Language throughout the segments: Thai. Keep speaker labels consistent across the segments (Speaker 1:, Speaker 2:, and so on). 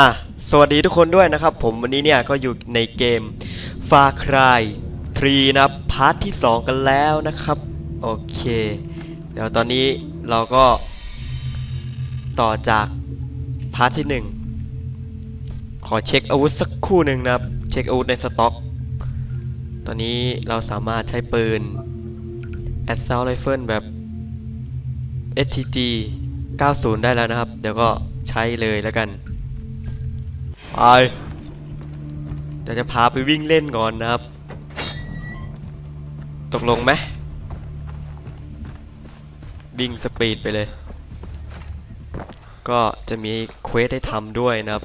Speaker 1: อะสวัสดีทุกคนด้วยนะครับ ผมวันนี้เนี่ยก็อยู่ในเกม Far Cry 3 นะครับพาร์ทที่ 2 กันแล้วนะครับ โอเค เดี๋ยวตอนนี้เราก็ต่อจากพาร์ทที่ 1 ขอเช็คอาวุธสักคู่หนึ่งนะครับ เช็คอาวุธในสต็อก ตอนนี้เราสามารถใช้ปืน Assault Rifle แบบ STG 90 ได้แล้วนะครับ เดี๋ยวก็ใช้เลยแล้วกัน ไปเดี๋ยวจะพาไปวิ่งเล่นก่อนนะครับ ตกลงไหมวิ่งสปีดไปเลย ก็จะมีเควสให้ทำด้วยนะครับ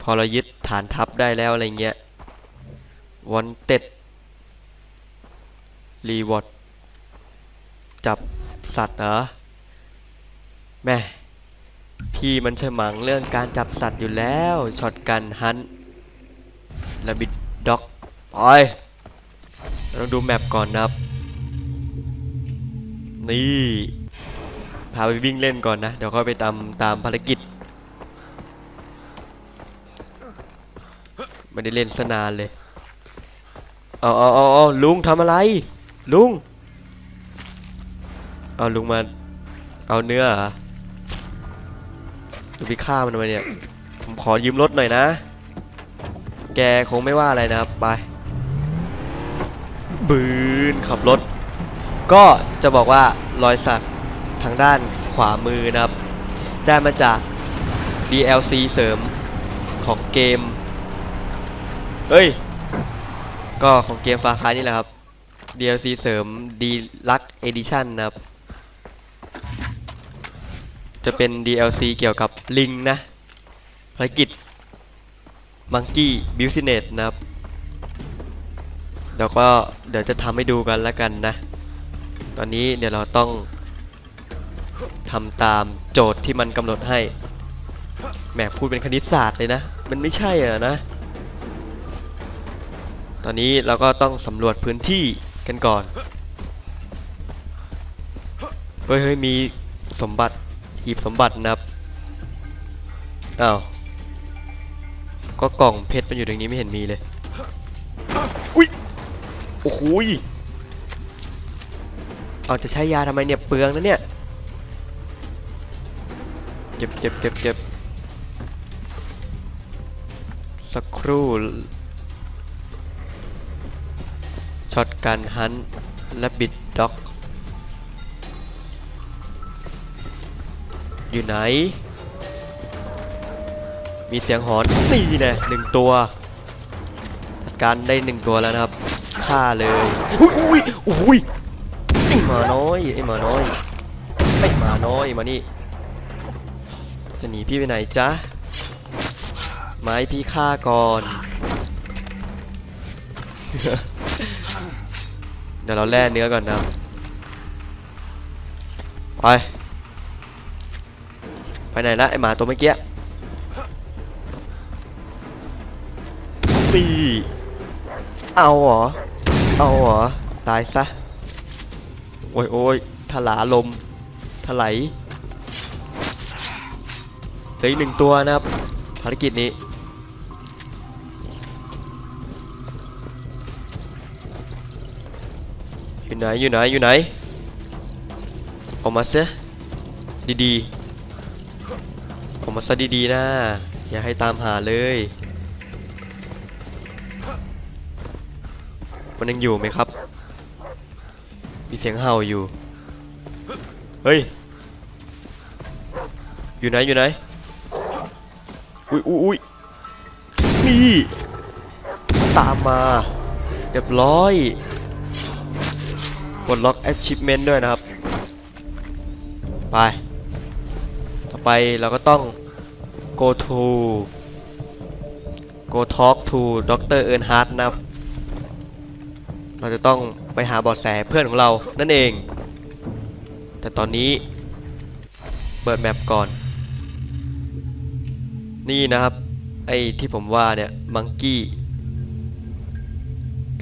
Speaker 1: พอเรายึดฐานทัพได้แล้วอะไรเงี้ยวันเต็ดรีวอร์ดจับสัตว์เหรอแม่ พี่มันฉมังเรื่องการจับสัตว์อยู่แล้วช็อตกันฮันและบิดด็อกไปเราดูแมปก่อนนะครับ นี่พาไปวิ่งเล่นก่อนนะ เดี๋ยวค่อยไปตามตามภารกิจ ไม่ได้เล่นสนานเลย เอาเอาเอาเอาลุงทำอะไร ลุง เอาลุงมา เอาเนื้อเหรอ ดูพี่ฆ่ามันมาเนี่ย ผมขอยืมรถหน่อยนะ แกคงไม่ว่าอะไรนะครับ ไป บืนขับรถ ก็จะบอกว่ารอยสักทางด้านขวามือนะครับ ได้มาจาก DLC เสริมของเกม เฮ้ย ก็ของเกมฟาคายนี่แหละครับ DLC เสริม d l u x Edition นะครับ จะเป็น DLC เกี่ยวกับลิงนะภารกิจ Monkey Business นะครับเดี๋ยวก็เดี๋ยวจะทำให้ดูกันแล้วกันนะ ตอนนี้เดี๋ยวเราต้องทำตามโจทย์ที่มันกำหนดให้แหมพูดเป็นคณิตศาสตร์เลยนะ มันไม่ใช่อะนะ ตอนนี้เราก็ต้องสำรวจพื้นที่กันก่อน เฮ้ยเฮ้ยมีสมบัติ หีบสมบัตินะครับอ้าวก็กล่องเพชรมันอยู่ตรงนี้ไม่เห็นมีเลยอุ้ยโอ้โหยเอาจะใช้ยาทำไมเนี่ยเปลืองนะเนี่ยเก็บเก็บเก็บเก็บสักครู่ช็อตกันฮันและบิดด็อก อยู่ไหน มีเสียงหอนนี่แน่หนึ่งตัวจัดการได้หนึ่งตัวแล้วนะครับฆ่าเลยอุ้ยอุ้ยอุ้ยไอหมาน้อยไอหมาน้อยไอหมาน้อยมานี่จะหนีพี่ไปไหนจ๊ะไม้พี่ฆ่าก่อนเดี๋ยวเราแล่เนื้อก่อนนะครับไป ไปไหนละไอหมาตัวเมื่อกี้ปีเอาเหรอ เอาเหรอ ตายซะ โอ้ยโอ้ยถลาลม ถลายเหลืออีกหนึ่งตัวนะครับ ภารกิจนี้ อยู่ไหน อยู่ไหน อยู่ไหน ออกมาเสียดีๆ มาซะดีๆนะ อย่าให้ตามหาเลย มันยังอยู่ไหมครับ มีเสียงเห่าอยู่ เฮ้ย อยู่ไหนอยู่ไหน อุ้ยอุ้ยอุ้ยนี่ตามมา เรียบร้อยกดล็อก achievement ด้วยนะครับ ไป ต่อไปเราก็ต้อง go to go talk to Dr. Earnhardt นะครับ เราจะต้องไปหาเบาะแสเพื่อนของเรานั่นเอง แต่ตอนนี้ เปิดแมปก่อน นี่นะครับ ไอ้ที่ผมว่าเนี่ย มังกี้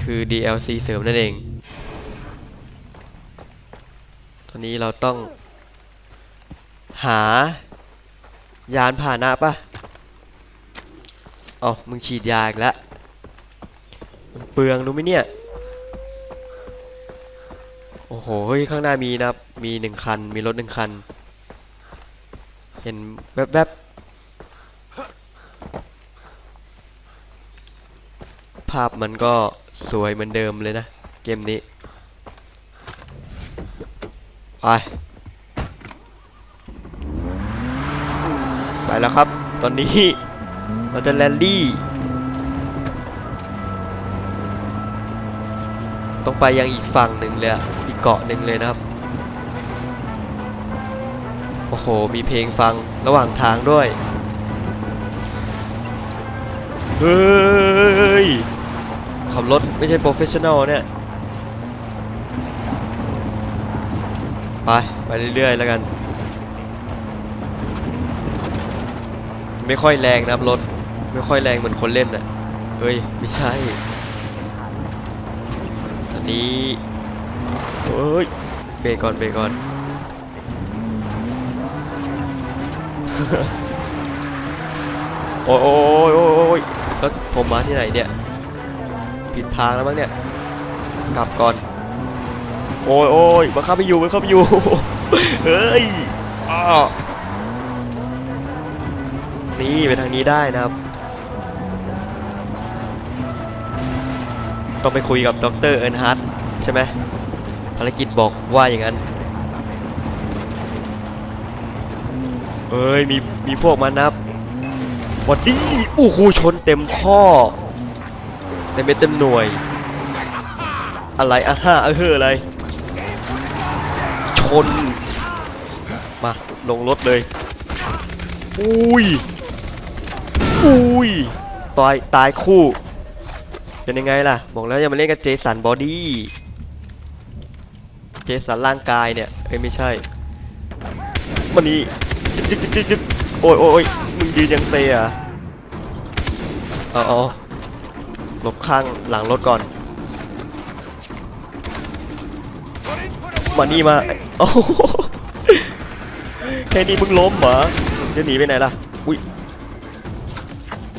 Speaker 1: คือ DLC เสริมนั่นเอง ตอนนี้เราต้องหา ยานพานะปะเอมึงฉีดยาอีกแล้วมันเปลืองรู้ไหมเนี่ย โอ้โห เฮ้ย ข้างหน้ามีนะมีหนึ่งคัน มีรถหนึ่งคัน เห็นแวบๆภาพมันก็สวยเหมือนเดิมเลยนะ เกมนี้ ไป ไป แล้วครับ ตอนนี้เราจะแรลลี่ต้องไปยังอีกฝั่งหนึ่งเลยอะอีกเกาะหนึ่งเลยนะครับ โอ้โห มีเพลงฟังระหว่างทางด้วย เฮ้ย ขับรถไม่ใช่โปรเฟชชั่นอลเนี่ย ไป ไปเรื่อยๆแล้วกัน ไม่ค่อยแรงนะครับรถไม่ค่อยแรงเหมือนคนเล่นน่ะเฮ้ยไม่ใช่ตอนนี้เฮ้ยเบรกก่อนเบรกก่อนโอ้ยโอ้ยโอ้ยแล้วผมมาที่ไหนเนี่ยผิดทางแล้วมั้งเนี่ยกลับก่อนโอ้ยโอ้ยมาข้าไปอยู่มาเข้าไปอยู่เฮ้ยอ้อ นี่ไปทางนี้ได้นะครับ ต้องไปคุยกับดรเอิร์นฮาร์ดใช่ไหมภารกิจบอกว่าอย่างนั้น เอ้ยมีมีพวกมันนะครับบอดี้โอ้โหชนเต็มข้อเต็มเม็ดเต็มหน่วย อะไรอะฮ่าเออเฮ้ออะไร ชน มา ลงรถเลย อุ้ย อุ้ยตายตายคู่เป็นยังไงล่ะ บอกแล้วอย่ามาเล่นกับเจสันบอดี้เจสันร่างกายเนี่ยเอ้ยไม่ใช่มันนี่จึ๊กจึ๊กจึ๊กจึ๊กโอ้ยโอ้ยมึงยืนยังเตะอะเอาเอาหลบข้างหลังรถก่อนมานี่มาโอ้โหแค่นี้มึงล้มเหรอจะหนีไปไหนล่ะ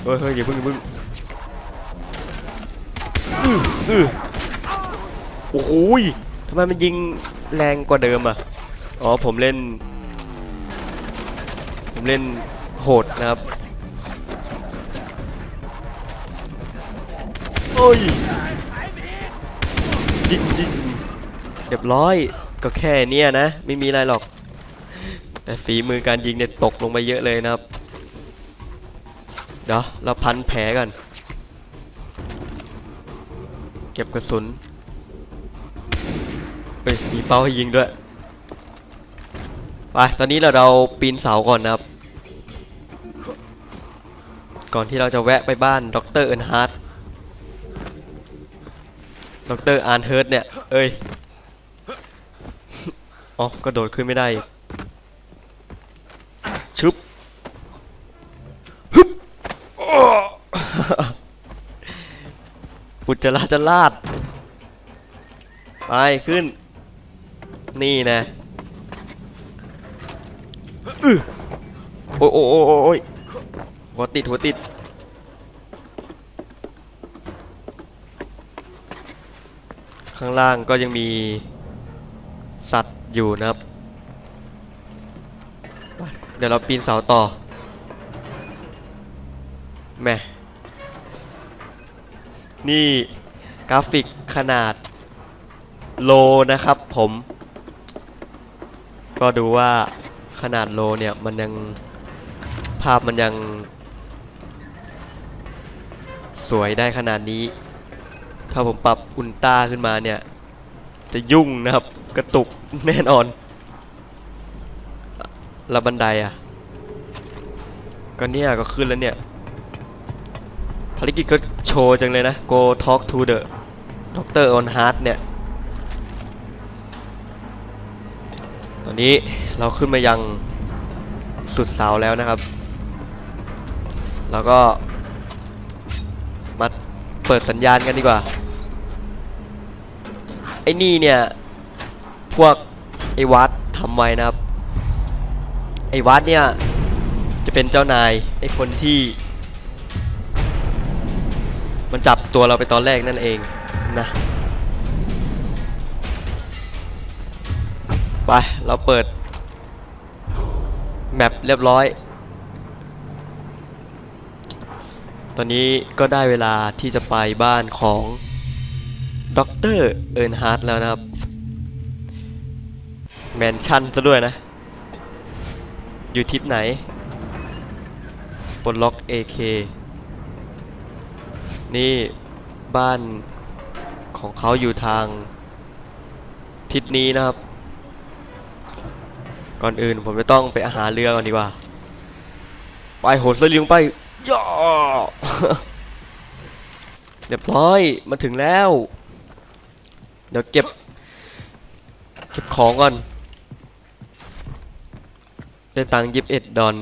Speaker 1: เฮ้ยเฮ้ยอย่าพิ่งอย่าพิ่งอืออือโอ้โหยทำไมมันยิงแรงกว่าเดิมอะ อ๋อผมเล่น ผมเล่นโหดนะครับโอ้ยยิงยิงเรียบร้อยก็แค่เนี้ยนะ ไม่มีอะไรหรอก แต่ฝีมือการยิงเนี่ยตกลงไปเยอะเลยนะครับ เดี๋ยวเราพันแผลกัน เก็บกระสุนเฮ้ยมีเป้าให้ยิงด้วย ไป ตอนนี้เราเราปีนเสาก่อนนะครับ ก่อนที่เราจะแวะไปบ้านดรเอิร์นฮาร์ดดรอาร์นเฮิร์ตเนี่ย เอ้ย อ๋อก็โดดขึ้นไม่ได้อีก อุจจาระจะลาด ไป ขึ้น นี่นะโอ้ยโอ้ยโอ้ยหัวติด หัวติด ข้างล่างก็ยังมี สัตว์อยู่นะครับ เดี๋ยวเราปีนเสาต่อ แม่นี่กราฟิกขนาดโลนะครับผม ก็ดูว่าขนาดโลเนี่ยมันยังภาพมันยัง สวยได้ขนาดนี้ ถ้าผมปรับอุลตร้าขึ้นมาเนี่ย จะยุ่งนะครับ กระตุกแน่นอนแล้วบันไดอะ ก็เนี่ยก็ขึ้นแล้วเนี่ย ภารกิจก็โชว์จังเลยนะ go talk to the doctor on heart เนี่ย ตอนนี้เราขึ้นมายังสุดเสาแล้วนะครับ แล้วก็ มาเปิดสัญญาณกันดีกว่า ไอ้นี่เนี่ย พวกไอ้วัดทำไว้นะครับ ไอ้วัดเนี่ย จะเป็นเจ้านายไอ้คนที่ ตัวเราไปตอนแรกนั่นเองนะไป เราเปิด แมปเรียบร้อย ตอนนี้ก็ได้เวลาที่จะไปบ้านของด็อกเตอร์เอิร์นฮาร์ดแล้วนะครับ แมนชั่นซะด้วยนะ อยู่ทิศไหนปลดล็อก AK นี่ บ้านของเขาอยู่ทางทิศนี้นะครับ ก่อนอื่นผมจะต้องไปหาเรือก่อนดีกว่า ไปโหนสลิงไปย่อเรียบร้อยมาถึงแล้ว เดี๋ยวเก็บ เก็บของก่อน ได้ตังค์ยิบเอ็ดดอน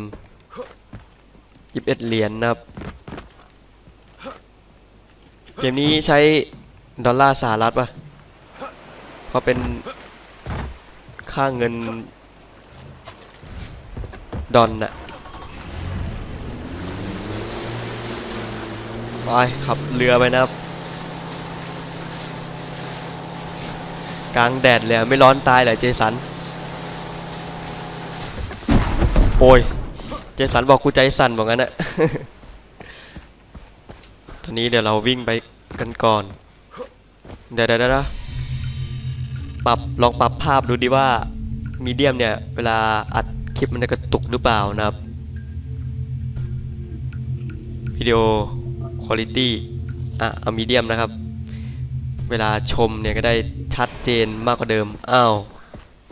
Speaker 1: ยิบเอ็ดเหรียญนะครับ เกมนี้ใช้ดอลลาร์สหรัฐป่ะ เพราะเป็นค่าเงิน ดอนน่ะ ไป ขับเรือไปนะครับ กลางแดดเลยไม่ร้อนตายเหรอเจสัน โอ้ย เจสันบอกกูใจสั่นบอกงั้นอะ ตอนนี้เดี๋ยวเราวิ่งไปกันก่อน เดี๋ยวเดี๋ยวปรับลองปรับภาพดูดิว่ามีเดียมเนี่ย เวลาอัดคลิปมันจะกระตุกหรือเปล่านะครับวิดีโอคุณภาพอะเอามีเดียมนะครับ เวลาชมเนี่ยก็ได้ชัดเจนมากกว่าเดิม อ้าว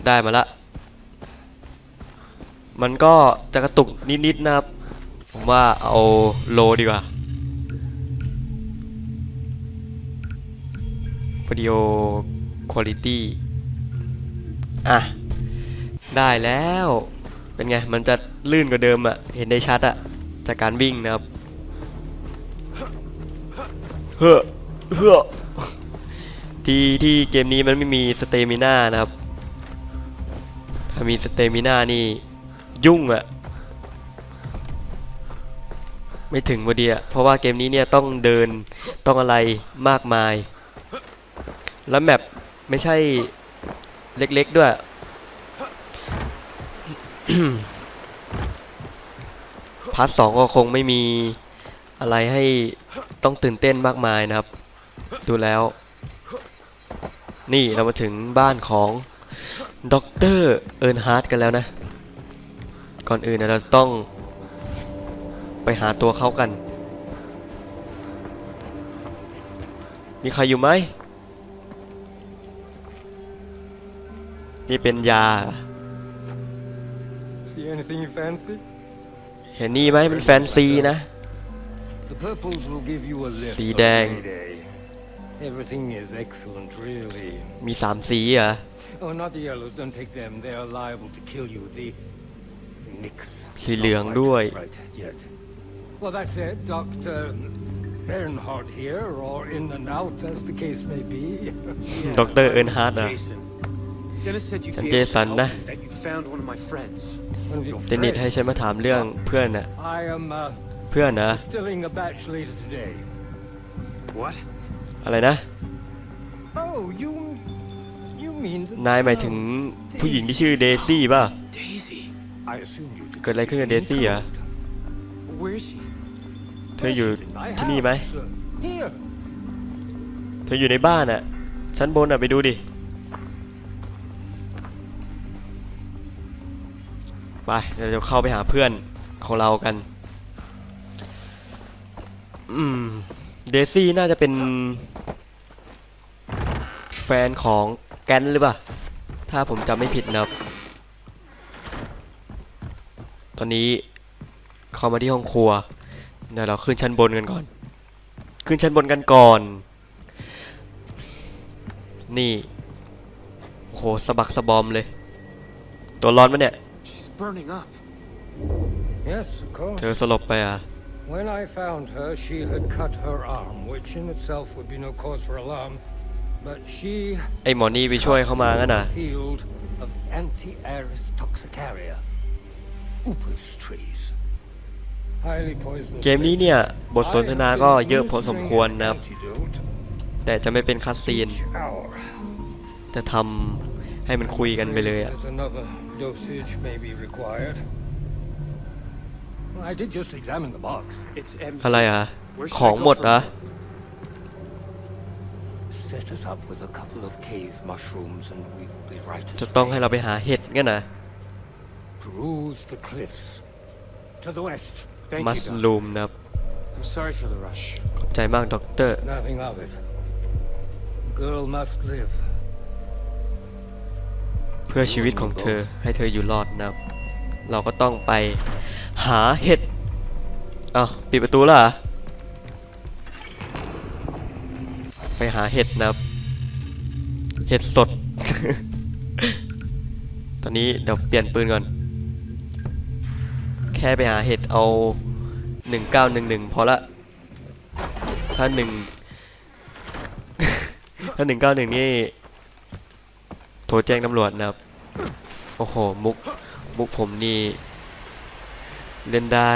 Speaker 1: ได้มาละ มันก็จะกระตุกนิดๆนะครับ ผมว่าเอาโลดีกว่า วิดีโอคุณภาพอะ ได้แล้ว เป็นไง มันจะลื่นกว่าเดิมอะเห็นได้ชัดอะจากการวิ่งนะครับ เฮ้อเฮ้อที่ที่เกมนี้มันไม่มีสเตมิน่านะครับ ถ้ามีสเตมิน่านี่ ยุ่งอะไม่ถึงพอดีอะเพราะว่าเกมนี้เนี่ยต้องเดินต้องอะไรมากมาย แล้วแมปไม่ใช่เล็กๆด้วย พาร์ทสองก็คงไม่มีอะไรให้ต้องตื่นเต้นมากมายนะครับ ดูแล้ว นี่เรามาถึงบ้านของด็อกเตอร์เอิร์นฮาร์ดกันแล้วนะ ก่อนอื่นนะเราต้องไปหาตัวเขากัน มีใครอยู่ไหม นี่เป็นยา
Speaker 2: See anything you fancy?
Speaker 1: เห็นนี่ไหมเป็นแฟนซีนะ
Speaker 2: The purples will give you a lift.
Speaker 1: สี
Speaker 2: on
Speaker 1: แดง
Speaker 2: payday. Everything is excellent, really.
Speaker 1: มีสามสีเหรอ
Speaker 2: Oh, not the yellows. Don't take them. They are liable to kill you. The Nix.
Speaker 1: สีเหลืองด้วย
Speaker 2: Right, yet. Well, that's it, Doctor Bernhardt here, or in and out, as the case may be.
Speaker 1: ด็อกเตอร์เอิร์นฮาร์ดอะ
Speaker 3: Jason. Dennis said you'd
Speaker 1: ฉัน
Speaker 3: be
Speaker 1: เจ
Speaker 3: able to
Speaker 1: สัน
Speaker 3: help
Speaker 1: นะ
Speaker 3: me, that you found one of my friends.
Speaker 2: One of your
Speaker 1: เดนิสให้
Speaker 2: friends.
Speaker 1: ฉันมาถามเรื่องเพื่อนน่ะ
Speaker 2: I am uh,
Speaker 1: เพื่อนนะ
Speaker 2: distilling a batch later today.
Speaker 3: What?
Speaker 1: อะไรนะ
Speaker 2: Oh, you. You mean the
Speaker 1: นายหมายถึงผู้หญิงที่ชื่อเดซี่ป่ะ
Speaker 3: Daisy.
Speaker 2: I assumed you did
Speaker 1: เกิดอะไรขึ้นกับเดซี่อะ
Speaker 3: Where is she?
Speaker 1: เธออยู่
Speaker 2: She's in my
Speaker 1: ที่นี่ไหม
Speaker 2: house, uh, Here.
Speaker 1: เธออยู่ในบ้านอะชั้นบนอะไปดูดิ ไปเดี๋ยวเราเข้าไปหาเพื่อนของเรากัน อืม เดซี่น่าจะเป็น แฟนของแกนหรือเปล่า ถ้าผมจำไม่ผิดนะครับ ตอนนี้เข้ามาที่ห้องครัว เดี๋ยวเราขึ้นชั้นบนกันก่อน ขึ้นชั้นบนกันก่อน นี่โหสะบักสะบอมเลย ตัวร้อนปะเนี่ย
Speaker 3: burning up.
Speaker 2: Yes, of course.
Speaker 1: เธอสลบไปอะ
Speaker 2: When I found her, she had cut her arm, which in itself would be no cause for alarm. But she
Speaker 1: ไอหมอนี่ไปช่วยเขามางั้นน่ะ
Speaker 2: a field of anti-aris toxicaria, upas trees. Highly poisonous.
Speaker 1: เกมนี้เนี่ย บทสนทนาก็เยอะพอสมควรนะครับ
Speaker 2: Antidote
Speaker 1: แต่จะไม่เป็นคัสซีน
Speaker 2: each hour.
Speaker 1: จะทำให้มันคุยกันไปเลยอะ
Speaker 2: There's another dosage may be required. I did just examine the box.
Speaker 3: It's empty.
Speaker 1: อะไรอ่ะ
Speaker 3: Where should
Speaker 1: ของ
Speaker 3: I go
Speaker 1: หมด
Speaker 3: from
Speaker 1: เหรอ
Speaker 3: here?
Speaker 2: Set us up with a couple of cave mushrooms and we will be right
Speaker 1: จะ
Speaker 2: as
Speaker 1: ต้องให้
Speaker 2: rain.
Speaker 1: เราไปหาเห็ดงั้นนะ
Speaker 2: Peruse the cliffs. To the west.
Speaker 3: Thank
Speaker 1: มัส
Speaker 3: you, Doc.
Speaker 1: ลูมนะครับ
Speaker 3: I'm sorry for the rush.
Speaker 1: ขอบใจมากด็อกเตอร์
Speaker 2: Nothing of it. The girl must live.
Speaker 1: เพื่อชีวิตของเธอให้เธออยู่รอดนะครับ เราก็ต้องไปหาเห็ดอ้าวปิดประตูแล้วเหรอไปหาเห็ดนะครับ เห็ดสด ตอนนี้เดี๋ยวเปลี่ยนปืนก่อน แค่ไปหาเห็ดเอา 1911 พอละ ถ้าหนึ่ง ถ้า191นี่ โทรแจ้งตำรวจนะครับ โอ้โห มุก มุกผมนี่ เล่นได้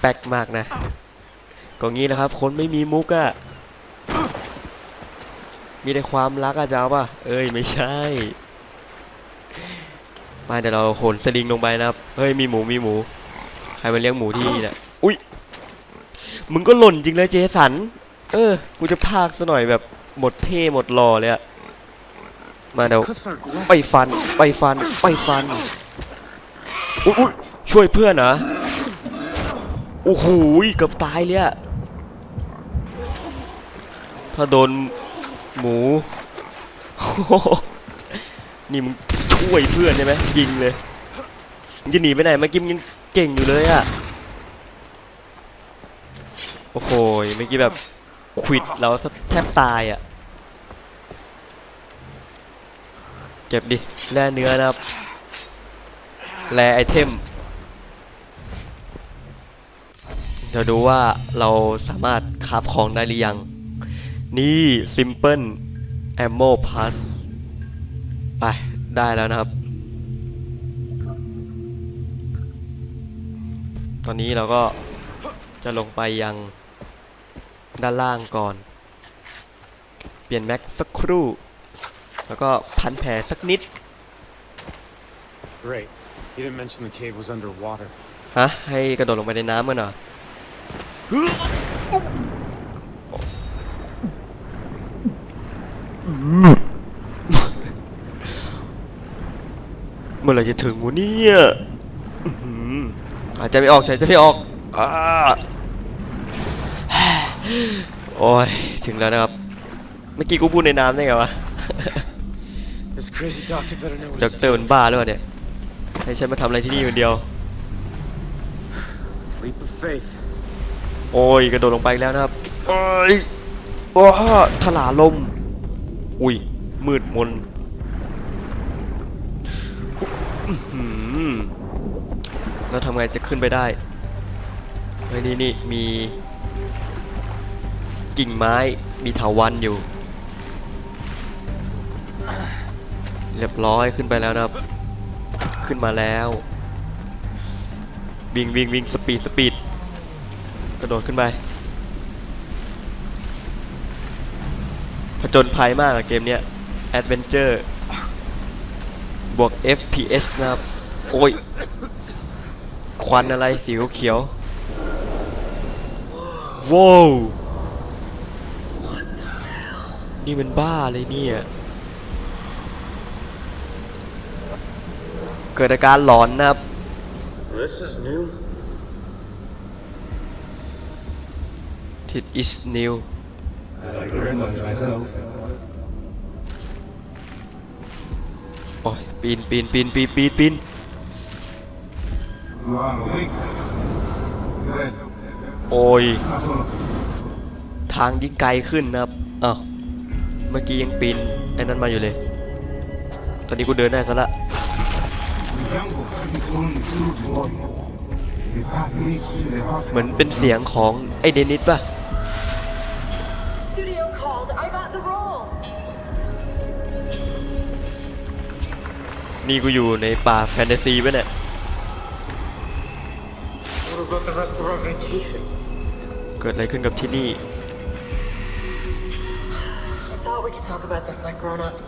Speaker 1: แป๊กมากนะ ก็งี้แหละครับ คนไม่มีมุกอะมีแต่ความรักอะจะเอาป่ะ เอ้ย ไม่ใช่มาเดี๋ยวเราโหนสลิงลงไปนะครับ เฮ้ย มีหมู มีหมู ใครมาเลี้ยงหมูที่นี่เนี่ยอุ้ย มึงก็หล่นจริงเลยเจสัน เออ กูจะพากซะหน่อยแบบหมดเท่หมดหล่อเลยอะ มาเดี๋ยว
Speaker 3: Cliffs are glowing.
Speaker 1: ไปฟันไปฟันไปฟันอุ้ยอุ๊ยช่วยเพื่อนเหรอโอ้โหเกือบตายเลยอะถ้าโดนหมูโอ้โหนี่มึงช่วยเพื่อนใช่ไหมยิงเลยมึงจะหนีไปไหนเมื่อกี้มึงยังเก่งอยู่เลยอะโอ้โหเมื่อกี้แบบควิดเราซะแทบตายอะ เก็บดิแร่เนื้อนะครับแร่ไอเทมเดี๋ยวดูว่าเราสามารถคาฟของได้หรือยัง นี่ Simple Ammo Plus ไป ได้แล้วนะครับ ตอนนี้เราก็จะลงไปยังด้านล่างก่อน เปลี่ยนแม็กสักครู่ แล้วก็พันแผลสักนิด
Speaker 3: Great. You didn't mention the cave was underwater.
Speaker 1: ฮะ ให้กระโดดลงไปในน้ำกันเหรอเมื่อไหรจะถึงวะเนี่ยอื้อหือหายใจไม่ออกหายใจไม่ออกอาโอ้ย ถึงแล้วนะครับ เมื่อกี้กูพูดในน้ำได้ไงวะ
Speaker 3: This crazy doctor better know what
Speaker 1: ด็อก
Speaker 3: he's
Speaker 1: เตอร์
Speaker 3: doing.
Speaker 1: มันบ้าหรือเปล่าเนี่ย ให้ฉันมาทำอะไรที่นี่คนเดียว
Speaker 3: Leap of faith.
Speaker 1: โอ้ยกระโดดลงไปอีกแล้วนะครับ โอ้ยโอ้ถลาลม อุ้ย มืดมนอื้อหือแล้วทำไงจะขึ้นไปได้ เฮ้ยนี่นี่มี กิ่งไม้ มีเถาวันอยู่ เรียบร้อยขึ้นไปแล้วนะครับ ขึ้นมาแล้ววิ่งวิ่งวิ่งสปีดสปีดกระโดดขึ้นไปผจญภัยมากอะเกมเนี้ย Adventure บวก FPS นะครับ โอ้ย ควันอะไรสีเขียวว้าวนี่มันบ้าเลยเนี่ย เกิดอาการหลอนนะครับ
Speaker 3: This is new.
Speaker 1: It is new
Speaker 2: myself.
Speaker 1: โอ้ยปีนปีนปีนปีนปีนปีน
Speaker 4: You are awake. Good.
Speaker 1: โอ้ย
Speaker 4: Not all of you.
Speaker 1: ทางยิ่งไกลขึ้นนะครับอ้าวเมื่อกี้ยังปีนไอ้นั้นมาอยู่เลย ตอนนี้กูเดินได้ซะละ เหมือนเป็นเสียงของไอ้เดนิสป่ะ
Speaker 5: Studio called. I got the role.
Speaker 1: นี่กูอยู่ในป่าแฟนตาซีป่ะเนี่ย
Speaker 3: What are about the rest of our vacation?
Speaker 1: เกิดอะไรขึ้นกับที่นี่
Speaker 5: I thought we could talk about this like grown-ups.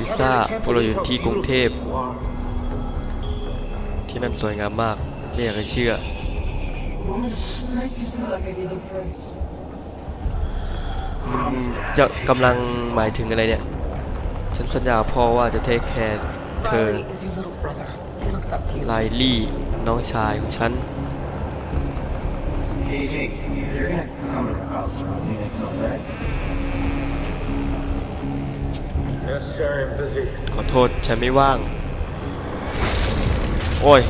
Speaker 1: ลิ
Speaker 3: ซ่า
Speaker 1: พวกเราอยู่ที่กรุงเทพ ที่นั่นสวยงามมากไม่อยากจะเชื่อ จะกำลังหมายถึงอะไรเนี่ย ฉันสัญญาพ่อว่าจะเทคแคร์เธอไลลี่น้องชายของฉัน
Speaker 6: Hey Jake, you're gonna come to the.
Speaker 1: ขอโทษฉันไม่ว่าง โอ้ย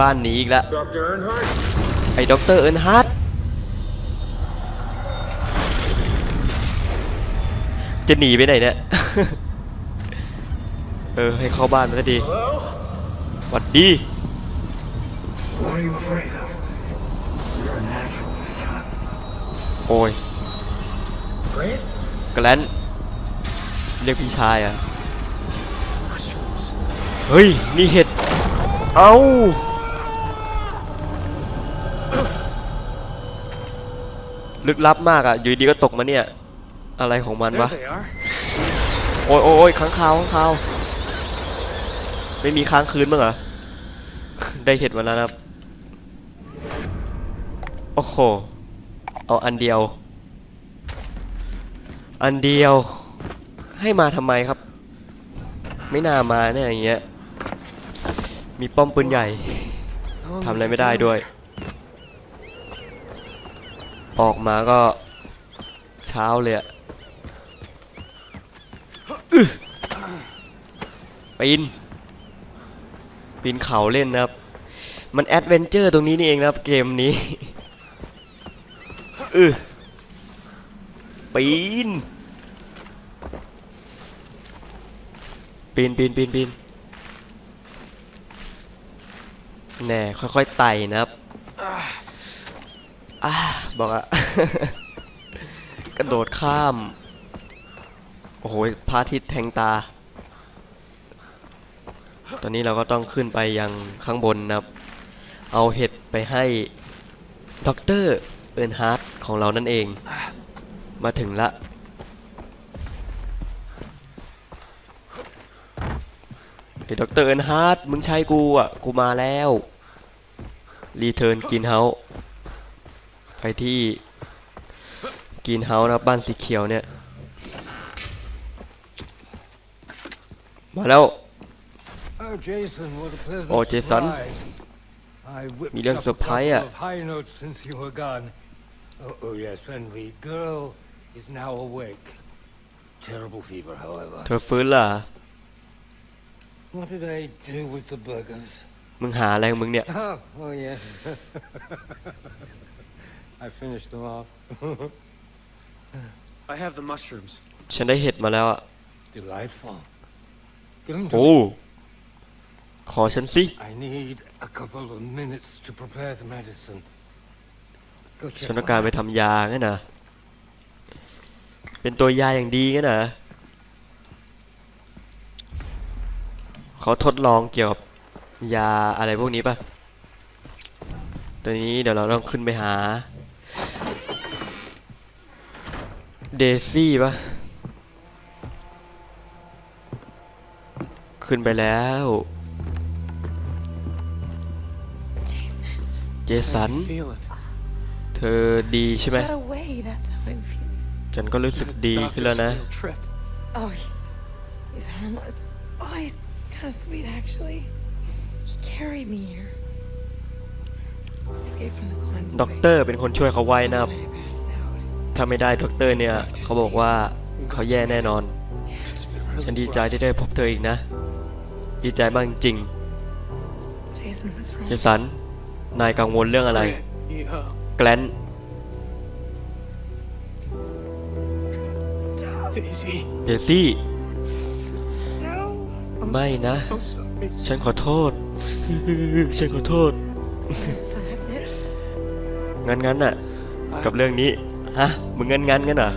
Speaker 1: บ้านหนีอีกแล้ว
Speaker 3: Dr. Earnhardt?
Speaker 1: ไอ้ด็อกเตอร์เอิร์นฮาร์ดจะหนีไปไหนเนี่ย เออ ให้เข้าบ้านมาก็ดี
Speaker 3: Hello?
Speaker 1: หวัดดี
Speaker 4: What are you afraid of? You're a natural, John.
Speaker 1: โอ้ย
Speaker 3: Great?
Speaker 1: แกลน เรียกพี่ชายอะ
Speaker 3: Mushrooms.
Speaker 1: เฮ้ยนี่เห็ด เอ้า ลึกลับมากอะ อยู่ดีก็ตกมาเนี่ย อะไรของมัน
Speaker 3: There
Speaker 1: วะ
Speaker 3: they are.
Speaker 1: โอ้ยโอ้ยโอ้ยค้างคาวค้างคาว ไม่มีค้างคืนบ้างเหรอ ได้เห็ดมาแล้วนะครับ โอ้โห เอาอันเดียว อันเดียว ให้มาทำไมครับ ไม่น่ามาเนี่ยอย่างเงี้ยมีป้อมปืนใหญ่ทำอะไรไม่ได้ด้วย ออกมาก็เช้าเลยอะอึ๊ะปีนปีนเขาเล่นนะครับ มันแอดเวนเจอร์ตรงนี้นี่เองนะครับ เกมนี้อึปีน ปีนปีนปีนปีนแน่ค่อยๆไต่นะครับอ่าบอกอะกระโดดข้าม โอ้โหพระอาทิตย์แทงตา ตอนนี้เราก็ต้องขึ้นไปยังข้างบนนะครับ เอาเห็ดไปให้ด็อกเตอร์เอิร์นฮาร์ดของเรานั่นเอง มาถึงละ ไอ้ด็อกเตอร์เอิร์นฮาร์ดมึงใช้กูอะ กูมาแล้ว รีเทิร์นกินเฮาไปที่กินเฮานะครับบ้านสีเขียวเนี่ย มาแล้ว
Speaker 2: Oh, Jason, what a pleasant
Speaker 1: Oh, Jason.
Speaker 2: surprise. I whipped
Speaker 1: Million
Speaker 2: up a
Speaker 1: surprise,
Speaker 2: couple
Speaker 1: ah.
Speaker 2: of high notes since you were gone. Oh, oh, yes, and the girl is now awake. Terrible fever, however.
Speaker 1: เธอฟื้นล่ะ
Speaker 2: What did I do with the burgers?
Speaker 1: มึงหาอะไรของมึงเนี่ย
Speaker 2: Oh, oh yes. I finished them off.
Speaker 3: I have the mushrooms.
Speaker 1: ฉันได้เห็ดมาแล้วอะ
Speaker 2: Delightful. Give them to
Speaker 1: โอ้
Speaker 2: me.
Speaker 1: ขอฉันสิ
Speaker 2: I need a couple of minutes to prepare the medicine. Go
Speaker 1: ฉั
Speaker 2: check
Speaker 1: นต้องการ
Speaker 2: on
Speaker 1: ไป
Speaker 2: her.
Speaker 1: ทำยางั้นนะเป็นตัวยาอย่างดีงั้นนะ เขาทดลองเกี่ยวกับยาอะไรพวกนี้ป่ะตัวนี้เดี๋ยวเราต้องขึ้นไปหา เดซี่ป่ะขึ้นไปแล้วเจสัน
Speaker 3: How do you feel it?
Speaker 1: เธอดีใช่ไหม
Speaker 7: Got away, that's how I'm feeling.
Speaker 1: ฉันก็รู้สึกดีขึ้น
Speaker 3: Doctor's
Speaker 1: แล้วนะ
Speaker 3: real trip.
Speaker 7: Oh, he's he's harmless. Oh, he's kind of sweet actually. He carried me here. Escaped from the convoy.
Speaker 1: ด็อกเตอร์เป็นคนช่วยเขาไว้นะครับ
Speaker 7: When I passed out.
Speaker 1: ถ้าไม่ได้ด็อกเตอร์เนี่ย เขาบอกว่าเขาแย่แน่นอน
Speaker 3: It's been really
Speaker 1: ฉันดีใจ
Speaker 3: rough.
Speaker 1: ที่ได้พบเธออีกนะ ดีใจมากจริง
Speaker 7: Jason, what's
Speaker 1: ๆ
Speaker 7: wrong?
Speaker 1: เจสัน นายกังวลเรื่องอะไร
Speaker 3: He, uh,
Speaker 1: แกลน
Speaker 7: Stop.
Speaker 3: Daisy.
Speaker 1: เดซี่
Speaker 7: No.
Speaker 3: I'm
Speaker 1: ไม่นะ
Speaker 3: so sorry.
Speaker 1: ฉันขอโทษ ฉันขอโทษ
Speaker 7: So that's it.
Speaker 1: งั้นงั้นๆน่ะ กับเรื่องนี้ ฮะ มึงงั้นงั้นๆงั้นเหรอ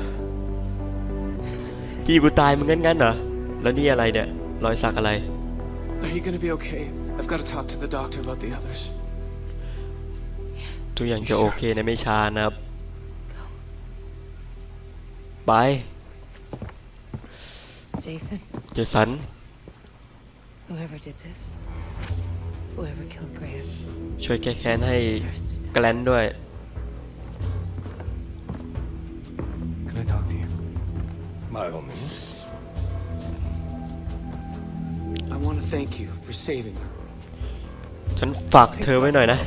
Speaker 1: พี่กูตายมึงงั้นงั้นๆเหรอ แล้วนี่อะไรเนี่ย รอยสักอะไร
Speaker 7: Oh,
Speaker 3: Are you gonna be okay? I've got to talk to the doctor about the others.
Speaker 1: ทุกอย่างจะโอเคในไม่ช้านะครับ ไป
Speaker 7: Jason,
Speaker 1: เจสัน
Speaker 7: whoever did this, whoever killed Grant,
Speaker 1: ช่วยแก้แค้นให้
Speaker 7: deserves to die.
Speaker 1: แกลนด้วย
Speaker 3: Can I talk to you?
Speaker 2: By all means.
Speaker 3: I want to thank you for saving her.
Speaker 1: ฉันฝากเธอไว้หน่อยนะ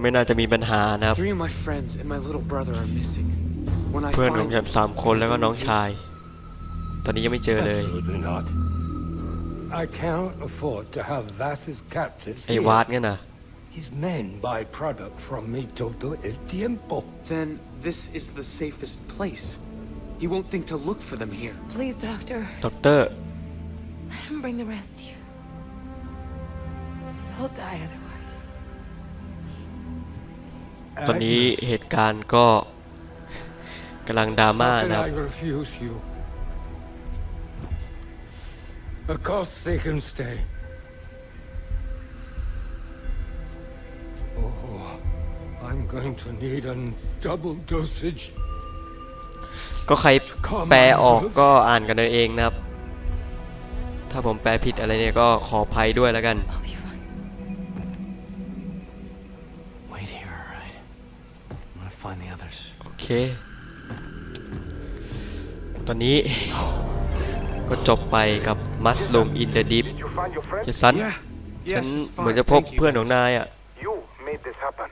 Speaker 1: ไม่น่าจะมีปัญหานะครับ
Speaker 3: Three of my friends and my little brother are missing. When I
Speaker 1: เพื่อนของ
Speaker 3: find
Speaker 1: ฉัน
Speaker 3: them,
Speaker 1: สามคนแล้วก็น้องชายต อนนี้ยังไม่เจอเลย
Speaker 2: Absolutely not. I cannot afford to have Vass's captives
Speaker 1: ไอ้
Speaker 2: here.
Speaker 1: วาดงั้นนะ
Speaker 2: His men buy product from me todo el tiempo.
Speaker 3: then this is the safest place. He won't think to look for them here.
Speaker 7: Please, Doctor,
Speaker 1: ด็อกเตอร์
Speaker 7: let him bring the rest here. They'll die otherwise.
Speaker 1: ตอนนี้
Speaker 2: Agnes,
Speaker 1: เหตุการณ์ก็กำลังดราม่า
Speaker 2: how can
Speaker 1: นะครับ
Speaker 2: I refuse you? Of course they can stay. Oh, I'm going to need a double dosage.
Speaker 1: ก็ใครแปลออกก็อ่านกันเอาเองนะครับ ถ้าผมแปลผิดอะไรเนี่ยก็ขออภัยด้วยแล้วกัน
Speaker 7: I'll be fine.
Speaker 3: Wait here, alright? I'm gonna find the others.
Speaker 1: โอเค ตอนนี้ ก็จบไปกับมัสลูมอินเด e ดิฟ
Speaker 8: Did you find your friend?
Speaker 1: เจสัน
Speaker 3: Yeah.
Speaker 1: ฉัน
Speaker 3: Yes, it's
Speaker 1: เหมือน
Speaker 3: fine.
Speaker 1: จะพบ
Speaker 3: Thank you,
Speaker 1: เพื่อนของ
Speaker 3: guys.
Speaker 1: นายอะ
Speaker 8: You made this happen,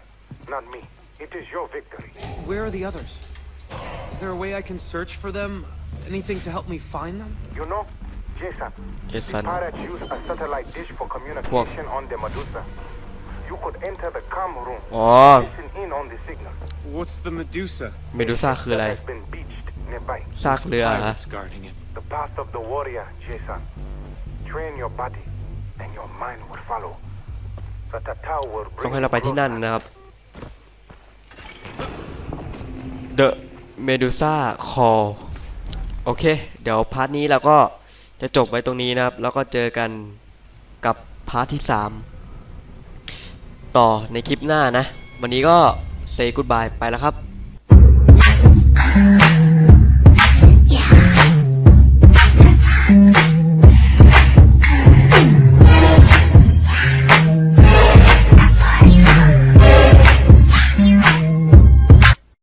Speaker 8: not me. It is your victory.
Speaker 3: Where are the others? Is there a way I can search for them? Anything to help me find them?
Speaker 8: You know, Jason,
Speaker 1: Jason.
Speaker 8: the pirates use a satellite dish for communication on the Medusa. You could enter the com room,
Speaker 1: อ๋อ
Speaker 8: listen in on the signal.
Speaker 3: What's the Medusa?
Speaker 1: เมดูซ่าคืออะไร
Speaker 8: That has been beached nearby.
Speaker 1: ซากเรือฮะ
Speaker 3: Pirates guarding it.
Speaker 8: The path of the warrior, Jason. Train your body, and your mind will follow. The Tatao will
Speaker 1: ต้อง
Speaker 8: bring
Speaker 1: ให้เราไปที่นั่น
Speaker 8: closer.
Speaker 1: นะครับ The Medusa Call โอเค เดี๋ยวพาร์ทนี้เราก็จะจบไว้ตรงนี้นะครับ แล้วก็เจอกันกับพาร์ทที่ 3 ต่อในคลิปหน้านะ วันนี้ก็ say goodbye ไปแล้วครับ